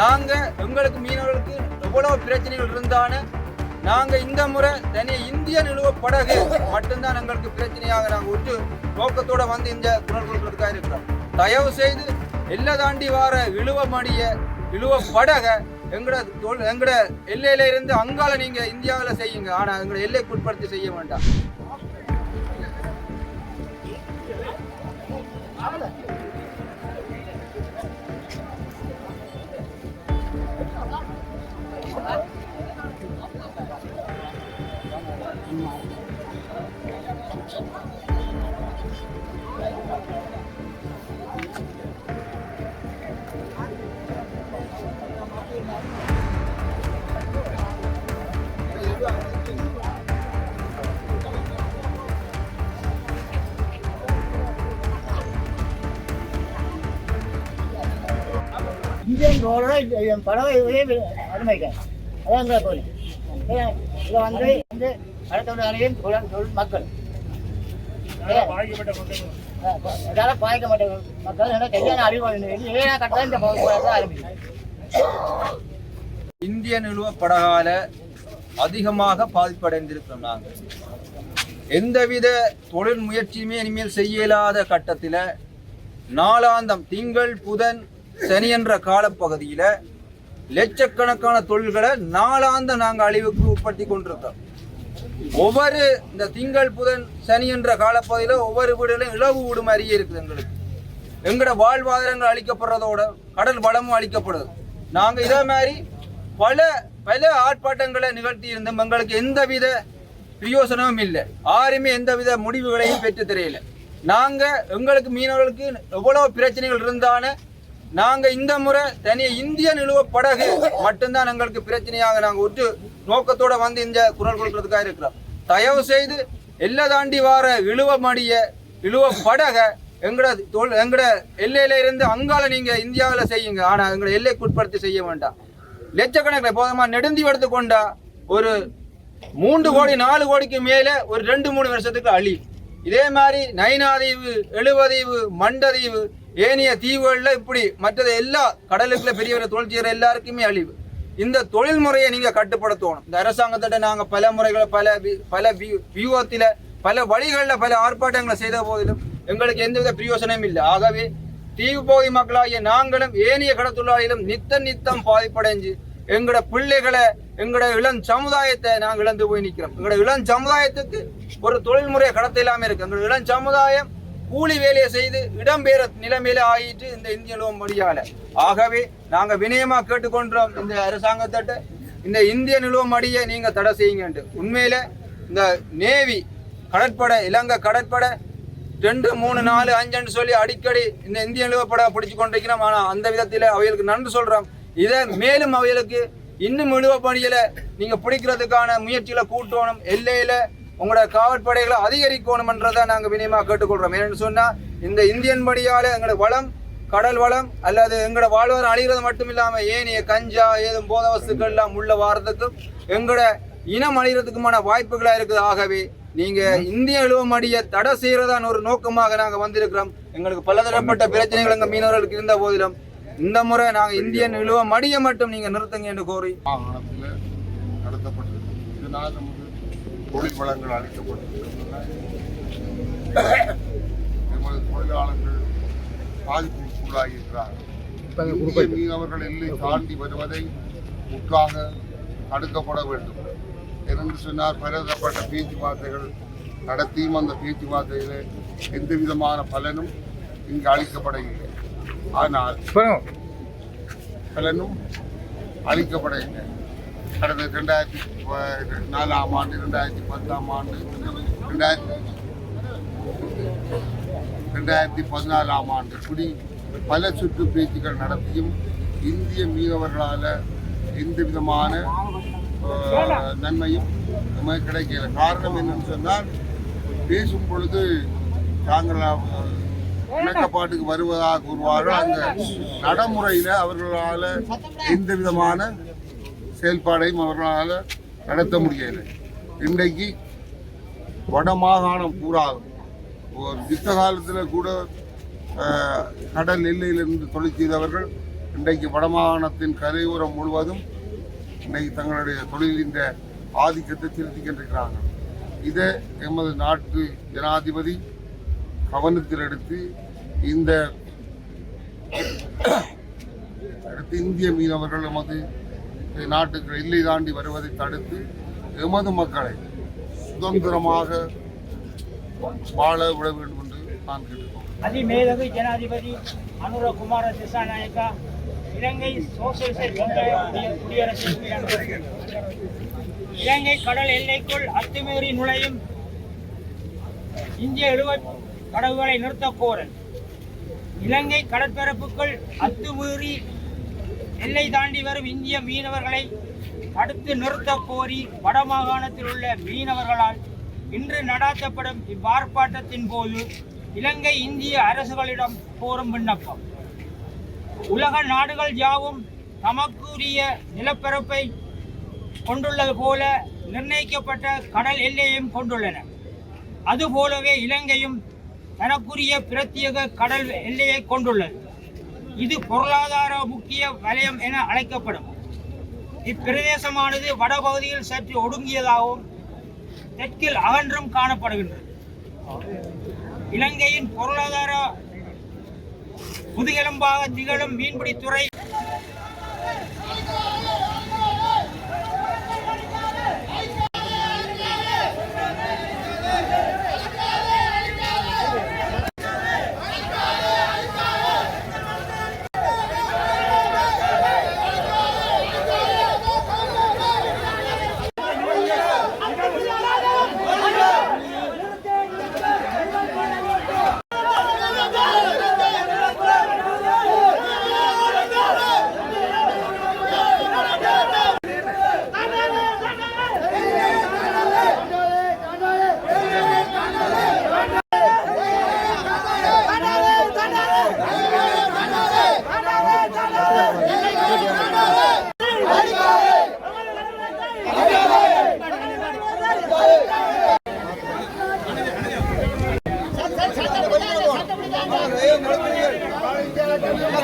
நாங்கள் எங்களுக்கு மீனவர்களுக்கு எவ்வளவு பிரச்சனைகள் இருந்தாலும் நாங்கள் இந்த முறை தனி இந்திய நிலுவ படகு மட்டும்தான் எங்களுக்கு பிரச்சனையாக நாங்கள் உற்று நோக்கத்தோடு வந்து இந்த குரல் கொடுக்கறதுக்காக இருக்கிறோம். தயவு செய்து எல்லை தாண்டி வார இழுவ மடிய இழுவ படக எங்கட தொல் எங்கட எல்லையில இருந்து அங்கால நீங்க இந்தியாவில் செய்யுங்க. ஆனா எங்கட எல்லைக்கு உட்படுத்தி செய்ய வேண்டாம். இந்தியன் ரோலோட என் படம் இதே அனுமதிக்க அதான் எங்களை இதில் வந்து வந்து அடுத்த அறையும் தொழில் தொழில் மக்கள்? அதால பாதிக்கப்பட்ட மக்கள்? ஏன்னா கையான அறிவு ஏன்னா கட்டதான் இந்த போராட்டம் ஆரம்பிக்கும் இந்திய நிலுவ படகால அதிகமாக பாதிப்படைந்திருக்கிறோம் நாங்கள். எந்தவித தொழில் முயற்சியுமே இனிமேல் செய்ய இயலாத கட்டத்தில் நாளாந்தம் திங்கள் புதன் சனி என்ற காலப்பகுதியில் லட்சக்கணக்கான தொழில்களை நாளாந்தம் நாங்கள் அழிவுக்கு உட்படுத்தி கொண்டிருக்கிறோம். ஒவ்வொரு இந்த திங்கள் புதன் சனி என்ற காலப்பகுதியில் ஒவ்வொரு வீடுகளையும் இளவு வீடு மாதிரியே இருக்குது எங்களுக்கு. எங்களோட வாழ்வாதாரங்கள் அளிக்கப்படுறதோட கடல் வளமும் அளிக்கப்படுது நாங்கள் இதே மாதிரி பல பல ஆர்ப்பாட்டங்களை நிகழ்த்தி இருந்தோம் எங்களுக்கு எந்தவித பிரயோசனமும் இல்லை. யாருமே எந்தவித முடிவுகளையும் பெற்று தெரியல நாங்கள் எங்களுக்கு மீனவர்களுக்கு எவ்வளோ பிரச்சனைகள் இருந்தாலும் நாங்க இந்த முறை தனி இந்திய நிலுவ படகு மட்டும்தான் எங்களுக்கு பிரச்சனையாக நாங்க ஒற்று நோக்கத்தோட வந்து இந்த குரல் கொடுக்கறதுக்காக இருக்கிறோம். தயவு செய்து எல்லை தாண்டி வார இழுவ மடிய இழுவ படக எங்கட தொழில் எங்கட எல்லையில இருந்து அங்கால நீங்க இந்தியாவில் செய்யுங்க. ஆனா எங்களை எல்லைக்கு உட்படுத்தி செய்ய வேண்டாம். லட்சக்கணக்கில் போதமா நெடுந்தி எடுத்து கொண்டா ஒரு மூன்று கோடி நாலு கோடிக்கு மேலே ஒரு ரெண்டு மூணு வருஷத்துக்கு அழி இதே மாதிரி நைனாதீவு எழுவதீவு மண்டதீவு ஏனைய தீவுகளில் இப்படி மற்றது எல்லா கடலுக்குள்ள பெரிய பெரிய தொழில் செய்கிற எல்லாருக்குமே அழிவு. இந்த தொழில் முறையை நீங்கள் கட்டுப்படுத்தணும். இந்த அரசாங்கத்திட்ட நாங்கள் பல முறைகளை பல வி- பல வியூகத்தில் பல வழிகளில் பல ஆர்ப்பாட்டங்களை செய்த போதிலும் எங்களுக்கு எந்தவித பிரயோசனமும் இல்லை. ஆகவே தீவு பகுதி மக்களாகிய நாங்களும் ஏனைய கடத்தொழிலாளிகளும் நித்த நித்தம் பாதிப்படைஞ்சு எங்களோட பிள்ளைகளை எங்களோட இளம் சமுதாயத்தை நாங்கள் இழந்து போய் நிற்கிறோம் எங்களோட இளம் சமுதாயத்துக்கு ஒரு தொழில்முறையை கடத்த இல்லாமல் இருக்கு. எங்களோட இளம் சமுதாயம் கூலி வேலையை செய்து இடம்பெயர நிலைமையில ஆயிட்டு இந்த இந்திய நிலவும் முடியால ஆகவே நாங்க வினயமா கேட்டுக்கொண்டோம் இந்த அரசாங்கத்திட்ட. இந்த இந்திய நிலுவம் அடியை நீங்க தடை செய்யுங்க உண்மையில இந்த நேவி கடற்படை இலங்கை கடற்படை ரெண்டு மூணு நாலு அஞ்சுன்னு சொல்லி அடிக்கடி இந்த இந்திய நிலவப்பட பிடிச்சு கொண்டிருக்கிறோம். ஆனா அந்த விதத்தில் அவைகளுக்கு நன்றி சொல்றோம். இதை மேலும் அவைகளுக்கு இன்னும் இழுவ பணியில நீங்க பிடிக்கிறதுக்கான முயற்சிகளை கூட்டணும். எல்லையில உங்களோட காவற்படைகளை அதிகரிக்கணுமன்றதை நாங்கள் வினயமா கேட்டுக்கொள்கிறோம் ஏன்னு சொன்னால் இந்த இந்தியன் படியால எங்களோட வளம் கடல் வளம் அல்லது எங்களோட வாழ்வாரம் அழிகிறது மட்டும் இல்லாமல் ஏனைய கஞ்சா ஏதும் போத வஸ்துக்கள் எல்லாம் உள்ள வாரத்துக்கும் எங்களோட இனம் அழிகிறதுக்குமான வாய்ப்புகளாக இருக்குது. ஆகவே நீங்க இந்திய இழுவமடியை தடை செய்யறதான் ஒரு நோக்கமாக நாங்க வந்திருக்கிறோம். எங்களுக்கு பலதரப்பட்ட பிரச்சனைகள் எங்க மீனவர்களுக்கு இருந்த போதிலும் இந்த முறை நாங்க இந்தியன் இழுவ மடியை மட்டும் நீங்க நிறுத்துங்க என்று கோரி. மாகாணத்தில் நடத்தப்பட்டிருக்கு இதனால் தொழில் வளங்கள் அளிக்கப்பட்டிருக்கின்றன எமது தொழிலாளர்கள் பாதிப்புக்குள்ளாகியிருக்கிறார்கள். இந்திய மீனவர்கள் எல்லை தாண்டி வருவதை முற்றாக தடுக்கப்பட வேண்டும். என்று சொன்னார். பலதரப்பட்ட பேச்சுவார்த்தைகள் நடத்தியும் அந்த பேச்சுவார்த்தையில் எந்த விதமான பலனும் இங்கு அளிக்கப்படவில்லை. ஆனால் பலனும் அளிக்கப்படவில்லை. கடந்த ரெண்டாயிரத்தி நாலாம் ஆண்டு ரெண்டாயிரத்தி பத்தாம் ஆண்டு ரெண்டாயிரத்தி ரெண்டாயிரத்தி பதினாலாம் ஆண்டு இப்படி பல சுற்று பேச்சுக்கள் நடத்தியும் இந்திய மீனவர்களால் எந்த விதமான நன்மையும் நமக்கு கிடைக்கல. காரணம் என்னன்னு சொன்னால் பேசும் பொழுது தாங்கள் இணக்கப்பாட்டுக்கு வருவதாக கூறுவார்கள். அந்த நடைமுறையில் அவர்களால் எந்த விதமான செயல்பாடையும் அவர்களால் நடத்த முடியலை. இன்றைக்கு வட மாகாணம் பூரா ஒரு யுத்த காலத்தில் கூட கடல் எல்லையிலிருந்து தொழில் செய்தவர்கள் இன்றைக்கு வடமாகாணத்தின் கரையோரம் முழுவதும் இன்னைக்கு தங்களுடைய தொழில் இந்த ஆதிக்கத்தை செலுத்திக்கின்றிருக்கிறாங்க இதை எமது நாட்டு ஜனாதிபதி கவனத்தில் எடுத்து இந்த அடுத்து இந்திய மீனவர்கள் எமது நாட்டுக்கு எல்லை தாண்டி வருவதை தடுத்து எமது மக்களை சுதந்திரமாக வாழ விட வேண்டும் என்று நான் கேட்டுக்கொள்கிறேன். அதிமேதகு ஜனாதிபதி அனுர குமார திசாநாயக்கா இலங்கை சோசியலிச குடியரசு இலங்கை கடல் எல்லைக்குள் அத்துமீறி நுழையும் இந்திய இழுவ படகுகளை நிறுத்தக் கோரல். இலங்கை கடற்பரப்புக்குள் அத்துமீறி எல்லை தாண்டி வரும் இந்திய மீனவர்களை தடுத்து நிறுத்தக் கோரி வடமாகாணத்தில் உள்ள மீனவர்களால் இன்று நடாத்தப்படும் இவ்வார்ப்பாட்டத்தின் போது இலங்கை இந்திய அரசுகளிடம் கோரும் விண்ணப்பம். உலக நாடுகள் யாவும் தமக்குரிய நிலப்பரப்பை கொண்டுள்ளது போல நிர்ணயிக்கப்பட்ட கடல் எல்லையையும் கொண்டுள்ளன. அதுபோலவே இலங்கையும் தனக்குரிய பிரத்யேக கடல் எல்லையை கொண்டுள்ளது. இது பொருளாதார முக்கிய வலயம் என அழைக்கப்படும். இப்பிரதேசமானது வடபகுதியில் சற்று ஒடுங்கியதாகவும் தெற்கில் அகன்றும் காணப்படுகின்றது. இலங்கையின் பொருளாதார முதுகெலும்பாக திகழும் மீன்பிடித்துறை ¡Vamos!